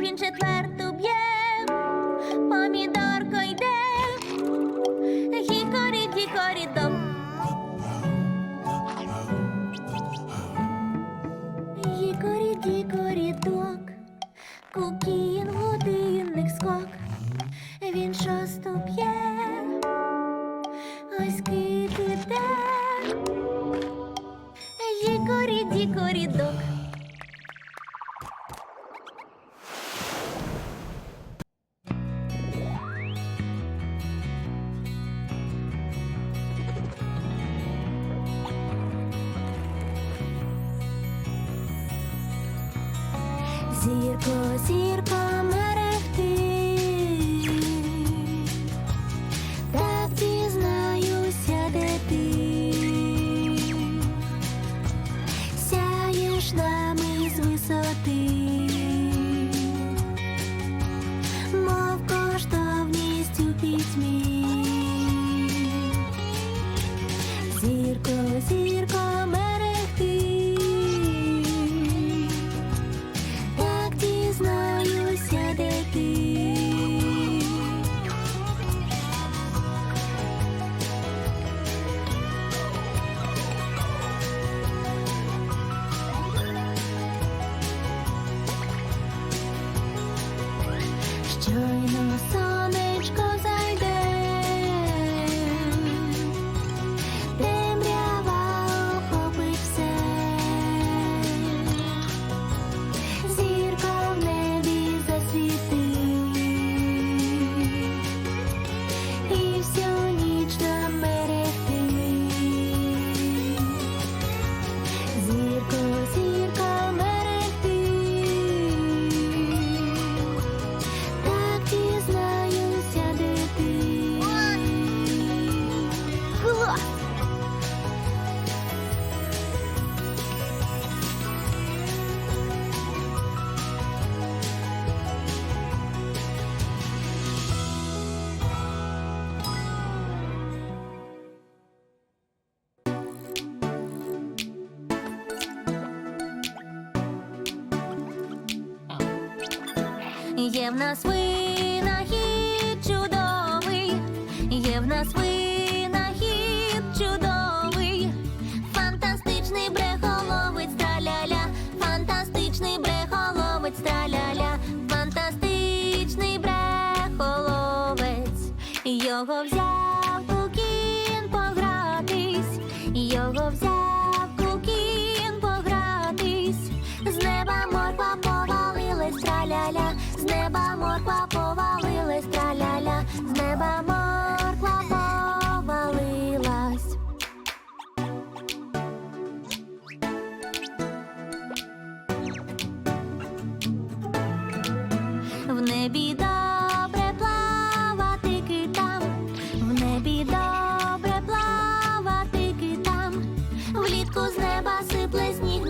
він четвертий. В нас винахід чудовий, є в нас винахід чудовий, фантастичний брехоловець траляля, фантастичний брехоловець траляля, фантастичний брехоловець, його взяв.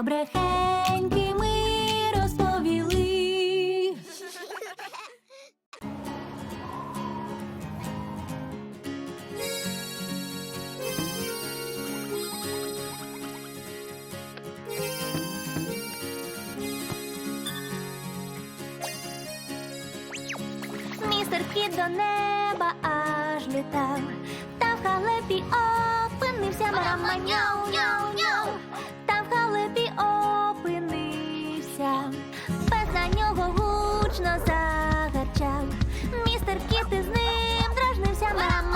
Добрехеньки ми розповіли. Містер Кіт до неба аж літав, та в халепі опинився Марама. Няу, няу, няу.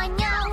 안녕.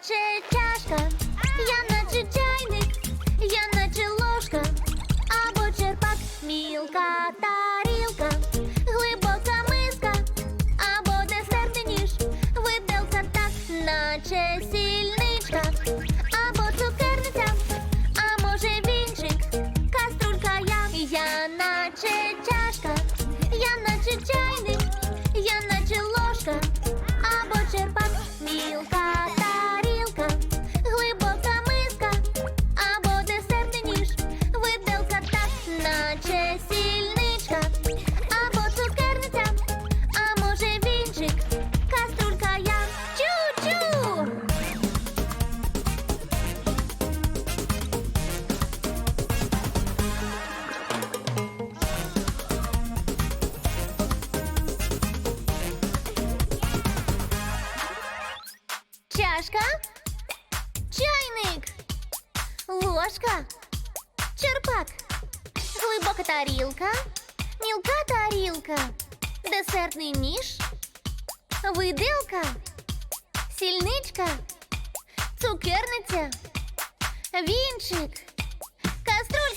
watch.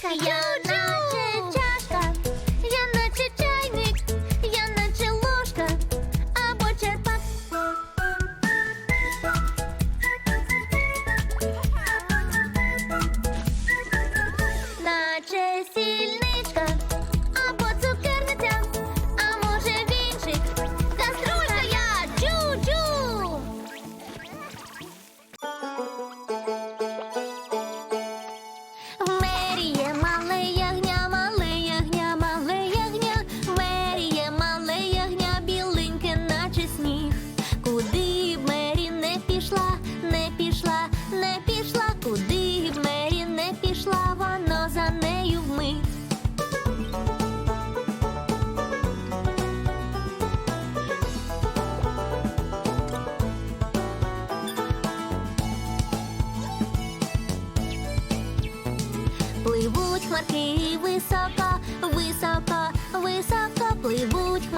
かよ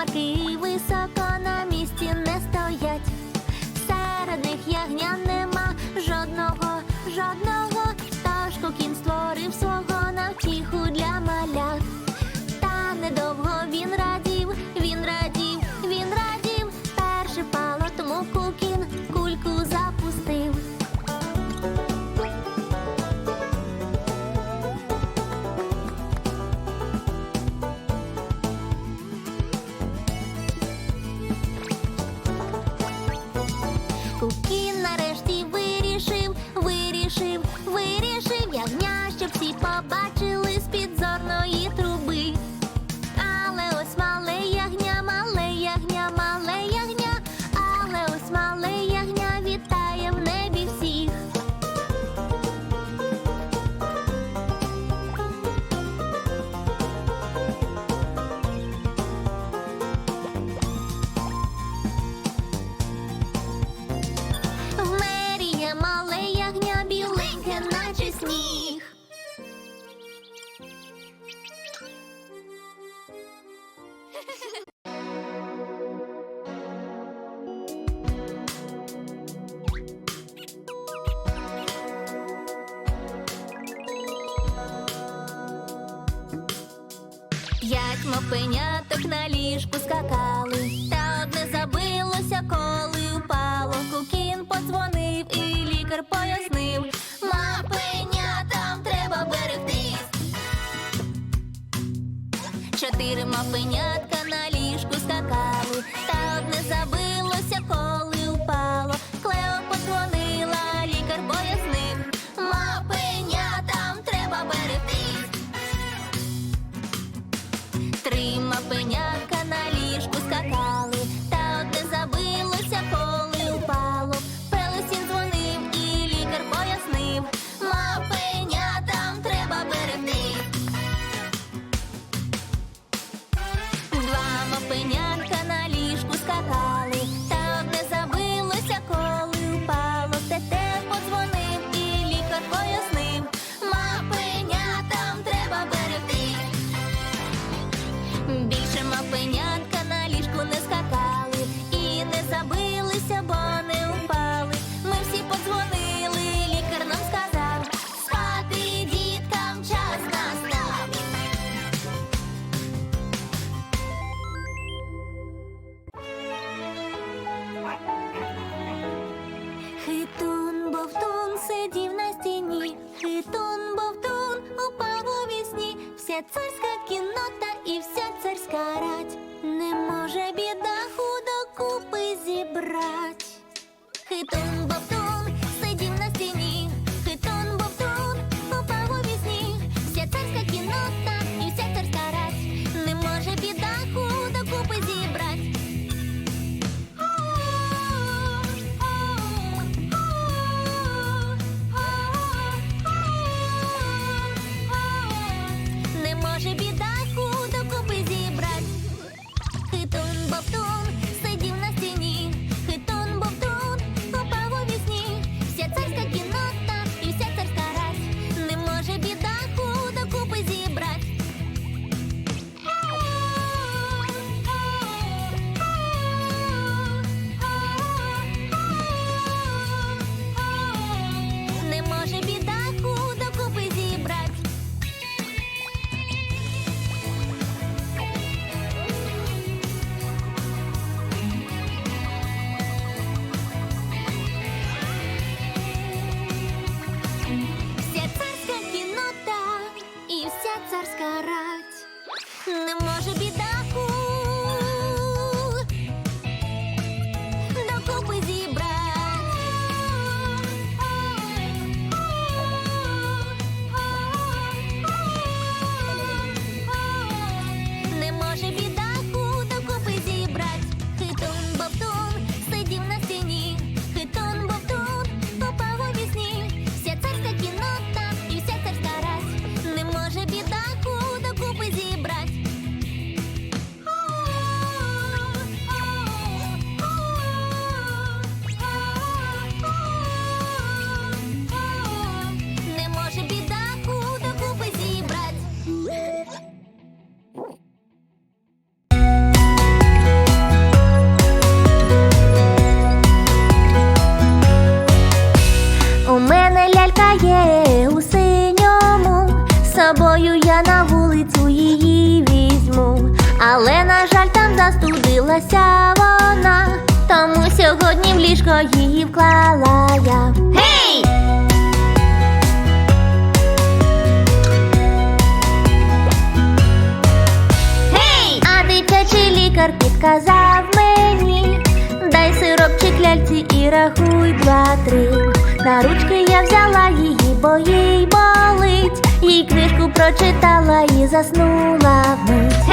party. Як мов пеняток на ліжку скакали, та одне забилося, коли упало. Кукін подзвонив і лікар пояснив. Мапенятам треба берегтись. Чотири мапенятка на ліжку скакали, та одне забилося. ліжко її вклала я. А дитячий лікар підказав мені. Дай сиропчик ляльці і рахуй два-три. На ручки я взяла її, бо їй болить. Їй книжку прочитала і заснула вмить.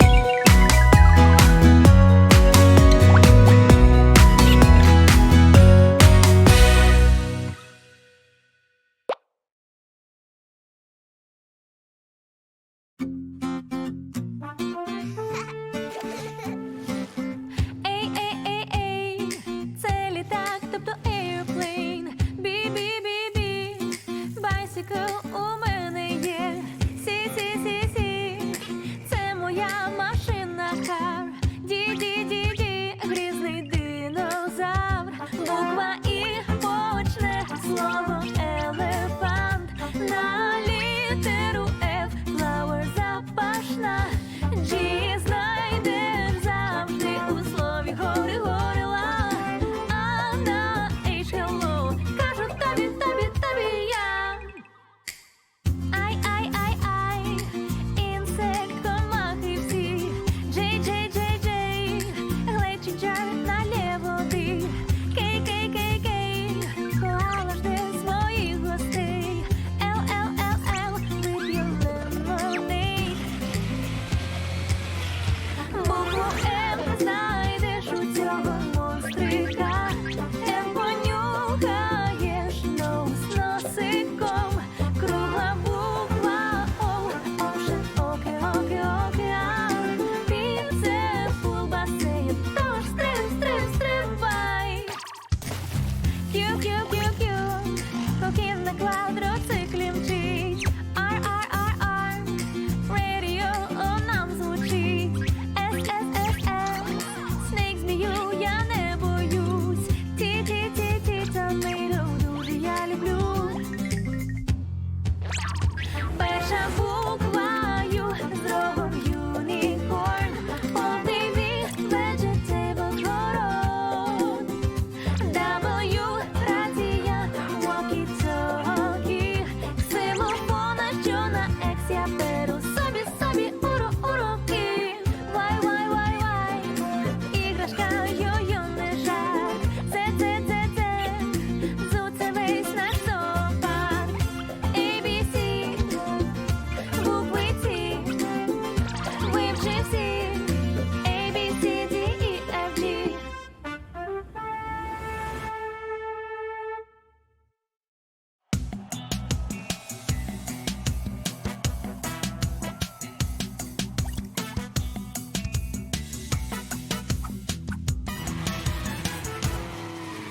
搀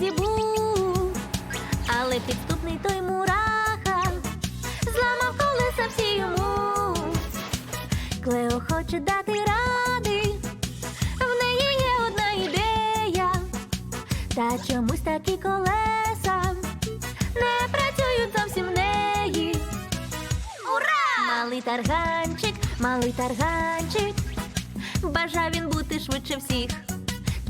в був, але підступний той мураха зламав колеса всі йому. Клео хоче дати ради, в неї є одна ідея, та чомусь такі колеса не працюють зовсім в неї. Ура! Малий тарганчик, малий тарганчик, бажав він бути швидше всіх.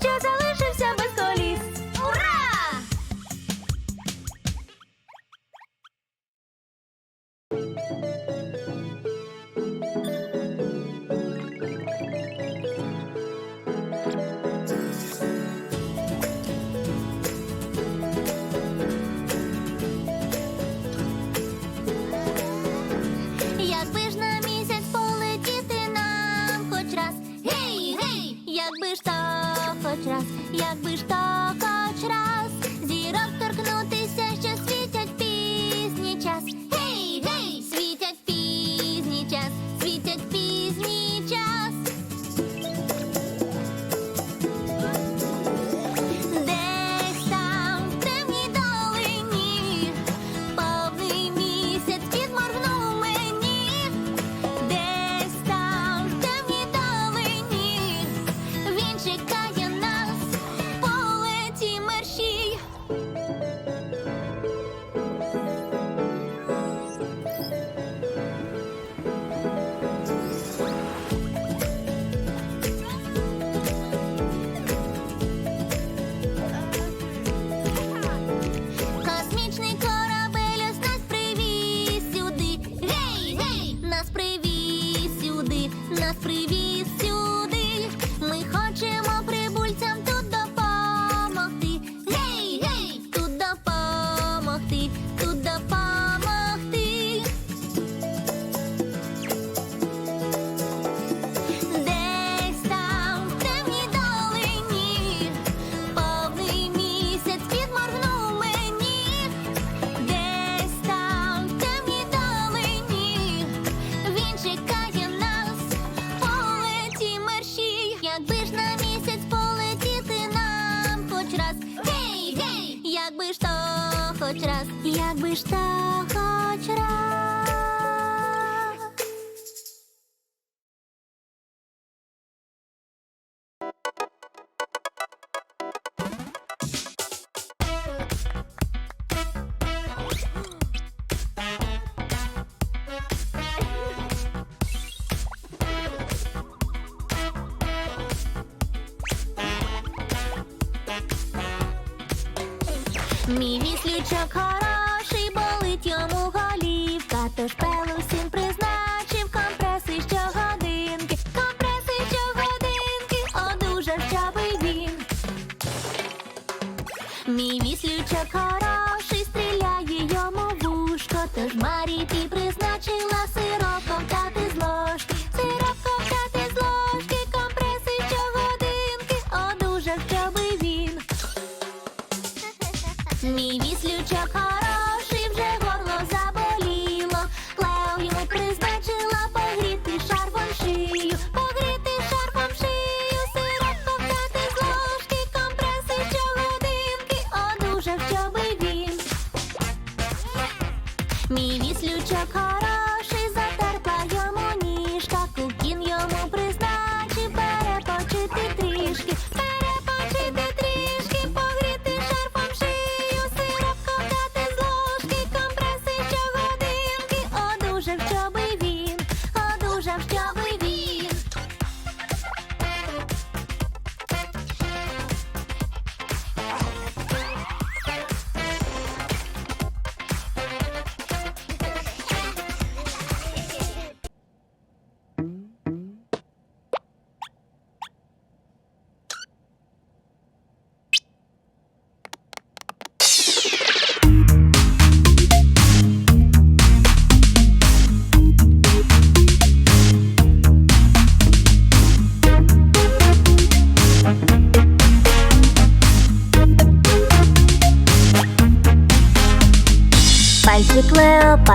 що залишився без коліс. Ура! Якби Música якби ж так хоч раз. Мій віслючок хороший,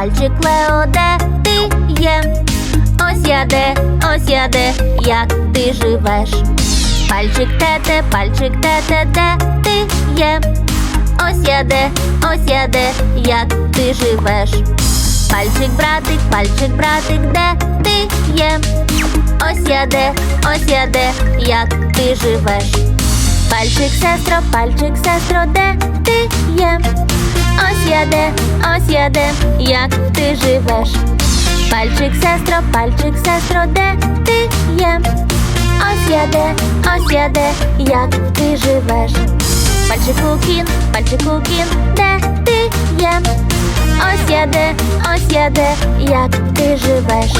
Пальчик Лео, де ти є? Ось я де, ось я де, як ти живеш? Пальчик тете, пальчик тете, де ти є? Ось я де, ось я де, як ти живеш? Пальчик братик, пальчик братик, де ти є? Ось я де, ось я де, як ти живеш? Пальчик сестро, пальчик сестро, де ти є? Ось я де, ось я де, як ти живеш? Пальчик сестро, пальчик сестро, де ти є? Ось я де, ось я де, як ти живеш? Пальчику кін, пальчику кін, де ти є? Ось я де, ось я де, як ти живеш?